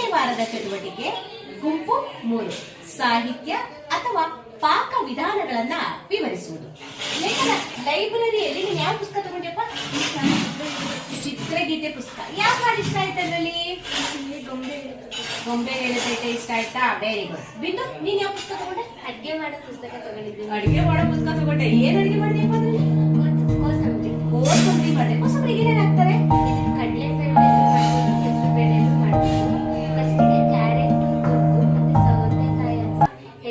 ಆರನೇ ವಾರದ ಚಟುವಟಿಕೆ ಗುಂಪು ಮೂರು. ಸಾಹಿತ್ಯ ಅಥವಾ ಪಾಕ ವಿಧಾನಗಳನ್ನ ವಿವರಿಸುವುದು. ಲೇಖನ ಲೈಬ್ರರಿಯಲ್ಲಿ ನೀನು ಯಾವ ಪುಸ್ತಕ ತಗೊಂಡಪ್ಪ ಚಿತ್ರಗೀತೆ ಪುಸ್ತಕ. ಯಾವ ಹಾಡು ಇಷ್ಟ ಆಯ್ತು ಅದರಲ್ಲಿ? ಗೊಂಬೆ ಗೊಂಬೆ ಹೇಳತೈತೆ ಇಷ್ಟ ಆಯ್ತಾ? ವೆರಿ ಗುಡ್ ಬಿಂದು ನೀನ್ ಯಾವ ಪುಸ್ತಕ ತಗೊಂಡೆ? ಅಡ್ಗೆ ಮಾಡೋ ಪುಸ್ತಕ ತಗೊಂಡಿದ್ದೀನಿ. ಅಡ್ಗೆ ಮಾಡೋ ಪುಸ್ತಕ ತಗೊಂಡೆ. ಏನ್ ಅಡ್ಗೆ ಮಾಡಿದೆಪ್ಪ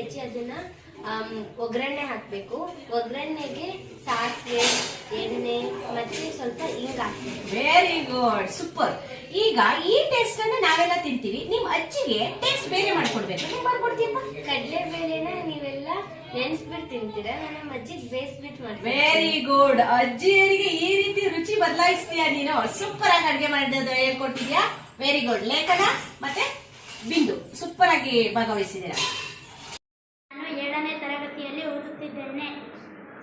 ಹೆಚ್ಚಿ ಅದನ್ನ ಒಗ್ಗರಣೆ ಹಾಕಬೇಕು. ಒಗ್ಗರಣೆಗೆ ಸಾಸಿವೆ ಎಣ್ಣೆ ಮತ್ತೆ ಸ್ವಲ್ಪ ಹಿಂಗ್ ವೆರಿ ಗುಡ್ ಸೂಪರ್ ಈಗ ಈ ಟೇಸ್ಟ್ ಅನ್ನ ನಾವೆಲ್ಲ ತಿಂತೀವಿ. ನಿಮ್ ಅಜ್ಜಿಗೆ ಟೇಸ್ಟ್ ಬೇರೆ ಮಾಡ್ಕೊಡ್ಬೇಕು. ನೀವು ಮಾಡ್ಕೊಡ್ತೀಯಪ್ಪ? ಕಡಲೆ ಬೇಳೆನ ನೀವೆಲ್ಲ ನೆನ್ಸ್ಬಿಟ್ಟು ತಿಂತೀರಾ? ನಾನು ನಮ್ಮ ಅಜ್ಜಿಗೆ ಬೇಯಿಸ್ಬಿಟ್ಟು ಮಾಡ್ತೀನಿ. ವೆರಿ ಗುಡ್ ಅಜ್ಜಿಯರಿಗೆ ಈ ರೀತಿ ರುಚಿ ಬದಲಾಯಿಸ್ತೀಯ ನೀನು? ಸೂಪರ್ ಆಗಿ ಅಡ್ಗೆ ಮಾಡಿದ್ದು ಹೇಳ್ಕೊಟ್ಟಿದ್ಯಾ? ವೆರಿ ಗುಡ್ ಲೇಖನ ಮತ್ತೆ ಬಿಂದು. ಸೂಪರ್ ಆಗಿ ಭಾಗವಹಿಸಿದ್ದೀರಾ. ತರಗತಿಯಲ್ಲಿ ಓದುತ್ತಿದ್ದೇನೆ.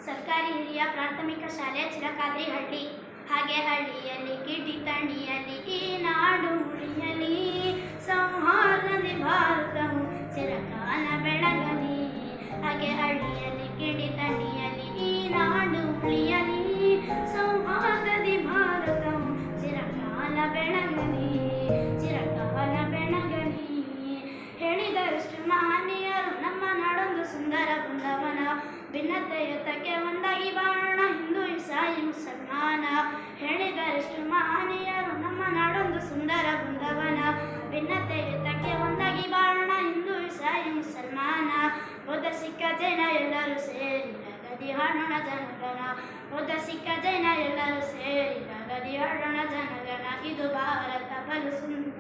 ಸರ್ಕಾರಿ ಹಿರಿಯ ಪ್ರಾಥಮಿಕ ಶಾಲೆ ಚಿರಕಾದ್ರಿಹಳ್ಳಿ. ಹಾಗೆ ಹಳ್ಳಿಯಲ್ಲಿ ಕಿಡಿ ತಣಿಯಲಿ ಸುಂದರ ಬೃಂದಾವನ ಭಿನ್ನತೆಯುತಕ್ಕೆ ಒಂದಾಗಿ ಬಾಳೋಣ ಹಿಂದೂ ಇಸಾಯಿ ಮುಸಲ್ಮಾನ. ಹೇಳಿದರೆಷ್ಟು ಮಹನೀಯರು ನಮ್ಮ ನಾಡೊಂದು ಸುಂದರ ಬೃಂದಾವನ. ಭಿನ್ನತೆಯುತಕ್ಕೆ ಒಂದಾಗಿ ಬಾಳೋಣ ಹಿಂದೂ ಇಸಾಯಿ ಮುಸಲ್ಮಾನ. ಬೌದ್ಧ ಸಿಕ್ಕ ಜೈನ ಎಲ್ಲರೂ ಸೇರಿ ಗದಿ ಹಾಡೋಣ ಜನಗಣ. ಬೌದ್ಧ ಸಿಕ್ಕ ಜೈನ ಎಲ್ಲರೂ ಸೇರಿ ಗದಿ ಹಾಡೋಣ ಜನಗಣ. ಇದು ಭಾರತ ಬಲು ಸುಂದರ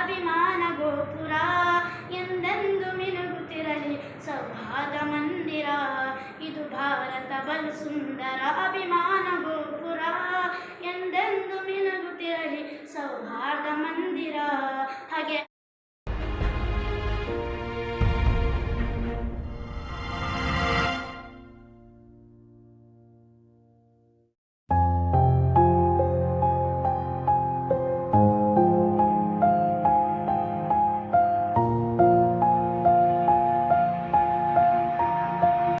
ಅಭಿಮಾನ ಗೋಪುರ. ಎಂದೆಂದು ಮಿನುಗುತ್ತಿರಲಿ ಮಂದಿರ ಇದು ಭಾರತ ಬಲು ಸುಂದರ ಅಭಿಮಾನ ಗೋಪುರ ಎಂದೆಂದು ಮಿನಗುತ್ತಿರಲಿ ಸೌಹಾರ್ದ ಮಂದಿರ. ಹಾಗೆ